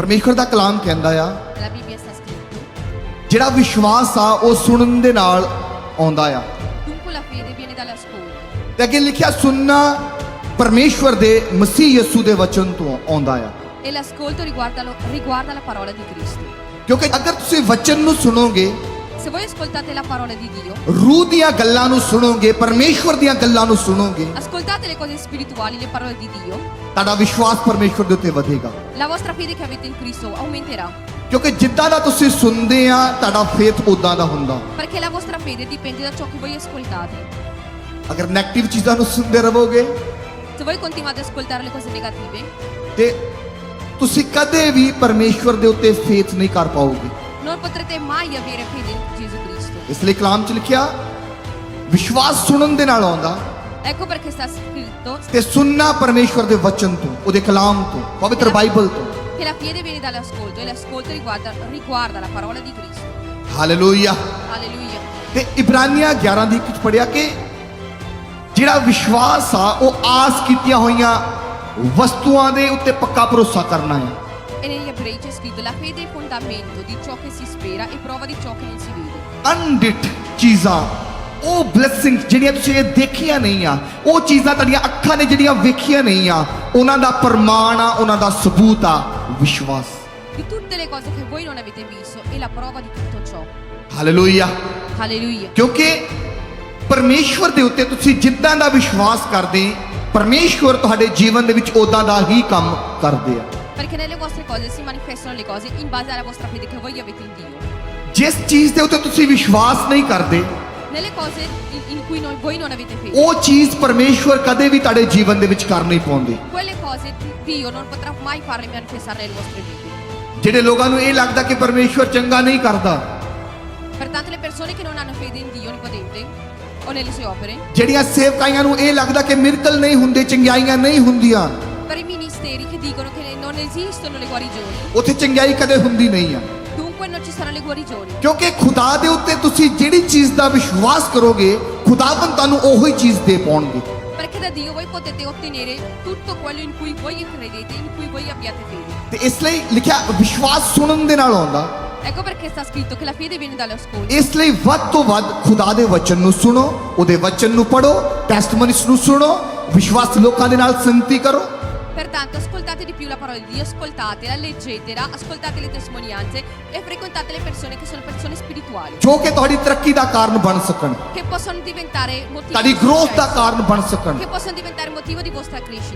ਪਰਮੇਸ਼ਰ ਦਾ ਕਲਾਮ ਕਹਿੰਦਾ ਆ ਜਿਹੜਾ ਵਿਸ਼ਵਾਸ ਆ ਉਹ ਸੁਣਨ ਦੇ ਨਾਲ ਆਉਂਦਾ ਆ ਤੇ ਅੱਗੇ ਲਿਖਿਆ ਸੁਣਨਾ ਪਰਮੇਸ਼ਰ ਦੇ ਮਸੀਹ ਯਸੂ ਦੇ ਵਚਨ ਤੋਂ ਆਉਂਦਾ ਆ ਇਹ ਲਸਕੋਲ ਤੋਂ ਰਿਗਵਾਰਦਾ ਲੋ ਰਿਗਵਾਰਦਾ ਲਾ ਪਰੋਲਾ ਦੀ ਕ੍ਰਿਸਤੀ ਕਿਉਂਕਿ ਅਗਰ ਤੁਸੀਂ ਵਚਨ ਨੂੰ ਸੁਣੋਗੇ Se voi ascoltate la parola di Dio, ਰੂਹ ਦੀਆਂ ਗੱਲਾਂ ਨੂੰ ਸੁਣੋਗੇ ਪਰਮੇਸ਼ਵਰ ਦੀਆਂ ਗੱਲਾਂ ਨੂੰ ਸੁਣੋਗੇ ascoltate le cose spirituali, le parole di Dio, ਤੁਹਾਡਾ ਵਿਸ਼ਵਾਸ ਪਰਮੇਸ਼ਵਰ ਦੇ ਉੱਤੇ ਵਧੇਗਾ la vostra fede che avete in Cristo aumenterà. ਕਿਉਂਕਿ ਜਿੱਦਾਂ ਦਾ ਤੁਸੀਂ ਸੁਣਦੇ ਆ ਤੁਹਾਡਾ ਫੇਥ ਉਦਾਂ ਦਾ ਹੁੰਦਾ Perché la vostra fede dipende da ciò che voi ascoltate. ਅਗਰ 네ਗੇਟਿਵ ਚੀਜ਼ਾਂ ਨੂੰ ਸੁਣਦੇ ਰਹੋਗੇ Se voi continuate ad ascoltare le cose negative, ਤੇ ਤੁਸੀਂ ਕਦੇ ਵੀ ਪਰਮੇਸ਼ਵਰ ਦੇ ਉੱਤੇ ਫੇਥ ਨਹੀਂ ਕਰ ਪਾਓਗੇ ਤੇ ਮਾਂ ਯਹੀ ਰੱਖੀ ਦੇ ਜੀਸੂ ਕ੍ਰਿਸਟੋ ਇਸ ਲਈ ਕਲਾਮ ਚ ਲਿਖਿਆ ਵਿਸ਼ਵਾਸ ਸੁਣਨ ਦੇ ਨਾਲ ਆਉਂਦਾ ecco perché sta scritto ਤੇ ਸੁੰਨਾ ਪਰਮੇਸ਼ਵਰ ਦੇ ਵਚਨ ਤੋਂ ਉਹਦੇ ਕਲਾਮ ਤੋਂ ਪਵਿੱਤਰ ਬਾਈਬਲ ਤੋਂ che la fede viene dall'ascolto e l'ascolto riguarda, riguarda la parola di Cristo. Hallelujah hallelujah ਤੇ ਇਬਰਾਨੀਆਂ 11 ਦੀ ਕੁਝ ਪੜਿਆ ਕਿ ਜਿਹੜਾ ਵਿਸ਼ਵਾਸ ਆ ਉਹ ਆਸ ਕੀਤੀਆਂ ਹੋਈਆਂ ਵਸਤੂਆਂ ਦੇ ਉੱਤੇ ਪੱਕਾ ਭਰੋਸਾ ਕਰਨਾ ਹੈ e negli ebrei c'è scritto la fede è il fondamento di ciò che si spera e prova di ciò che non si vede. ਅਨਡਿਟ ਚੀਜ਼ਾਂ ਉਹ ਬਲੇਸਿੰਗ ਜਿਹੜੀਆਂ ਤੁਸੀਂ ਇਹ ਦੇਖੀਆਂ nahi ਆ ਉਹ ਚੀਜ਼ਾਂ ਤੁਹਾਡੀਆਂ ਅੱਖਾਂ ne ਜਿਹੜੀਆਂ ਵੇਖੀਆਂ nahi ਆ ਉਹਨਾਂ da ਪ੍ਰਮਾਣ ਆ ਉਹਨਾਂ ਦਾ ਸਬੂਤ ਆ ਵਿਸ਼ਵਾਸ Di tutte le cose che voi non avete visto e la prova di tutto ciò. Hallelujah Alleluia. ਕਿਉਂਕਿ ਪਰਮੇਸ਼ਵਰ ਦੇ ਉੱਤੇ ਤੁਸੀਂ ਜਿੱਦਾਂ da vishwas karde ਪਰਮੇਸ਼ਵਰ ਤੁਹਾਡੇ ਜੀਵਨ ਦੇ ਵਿੱਚ ਉਦਾਂ ਦਾ ਹੀ ਕੰਮ ਕਰਦੇ ਆ perché nelle vostre cose si manifestano le cose in base alla vostra fede che voi avete in Dio. ਜਿਸ ਚੀਜ਼ ਦੇ ਉੱਤੇ ਤੁਸੀਂ ਵਿਸ਼ਵਾਸ ਨਹੀਂ ਕਰਦੇ Nelle cose in, cui noi- voi non avete fede, ਉਹ ਚੀਜ਼ ਪਰਮੇਸ਼ਵਰ ਕਦੇ ਵੀ ਤੁਹਾਡੇ ਜੀਵਨ ਦੇ ਵਿੱਚ ਕਰ ਨਹੀਂ ਪਾਉਂਦੀ quelle cose Dio non potrà mai farle manifestare nelle vostre vite. ਜਿਹੜੇ ਲੋਕਾਂ ਨੂੰ ਇਹ ਲੱਗਦਾ ਕਿ ਪਰਮੇਸ਼ਵਰ ਚੰਗਾ ਨਹੀਂ ਕਰਦਾ Pertanto le persone che non hanno fede in Dio non potete o nelle sue opere, ਜਿਹੜੀਆਂ ਸੇਵਕਾਈਆਂ ਨੂੰ ਇਹ ਲੱਗਦਾ ਕਿ ਮਿਰਕਲ ਨਹੀਂ ਹੁੰਦੇ ਚੰਗਿਆਈਆਂ ਨਹੀਂ ਹੁੰਦੀਆਂ per i, queste ricche dicono che non esistono le guarigioni, ਉੱਥੇ ਚੰਗਿਆਈ ਕਦੇ ਹੁੰਦੀ ਨਹੀਂ ਆ dunque non ci sono le guarigioni. ਕਿਉਂਕਿ ਖੁਦਾ ਦੇ ਉੱਤੇ ਤੁਸੀਂ ਜਿਹੜੀ ਚੀਜ਼ ਦਾ ਵਿਸ਼ਵਾਸ ਕਰੋਗੇ ਖੁਦਾਵੰ ਤੁਹਾਨੂੰ ਉਹੀ ਚੀਜ਼ ਦੇ ਪਾਉਣਗੇ Perché da Dio voi potete ottenere tutto quello in cui voi credete, in cui voi abbiate fede. ਤੇ ਇਸ ਲਈ ਲਿਖਿਆ ਵਿਸ਼ਵਾਸ ਸੁਣਨ ਦੇ ਨਾਲ ਆਉਂਦਾ Ecco perché sta scritto che la fede viene dall'ascolto. ਇਸ ਲਈ ਵੱਧ ਤੋਂ ਵੱਧ ਖੁਦਾ ਦੇ ਵਚਨ ਨੂੰ ਸੁਣੋ ਉਹਦੇ ਵਚਨ ਨੂੰ ਪੜੋ ਟੈਸਟਮਨੀਸ ਨੂੰ ਸੁਣੋ ਵਿਸ਼ਵਾਸ ਲੋਕਾਂ ਦੇ ਨਾਲ ਸੰਤੀ ਕਰੋ Pertanto ascoltate di più la parola di Dio, ascoltatela, leggetela, ascoltate le testimonianze e frequentate le persone che sono persone spirituali ਜੋ che possono diventare motivo ਤੁਹਾਡੀ che possono diventare motivo di vostra crescita.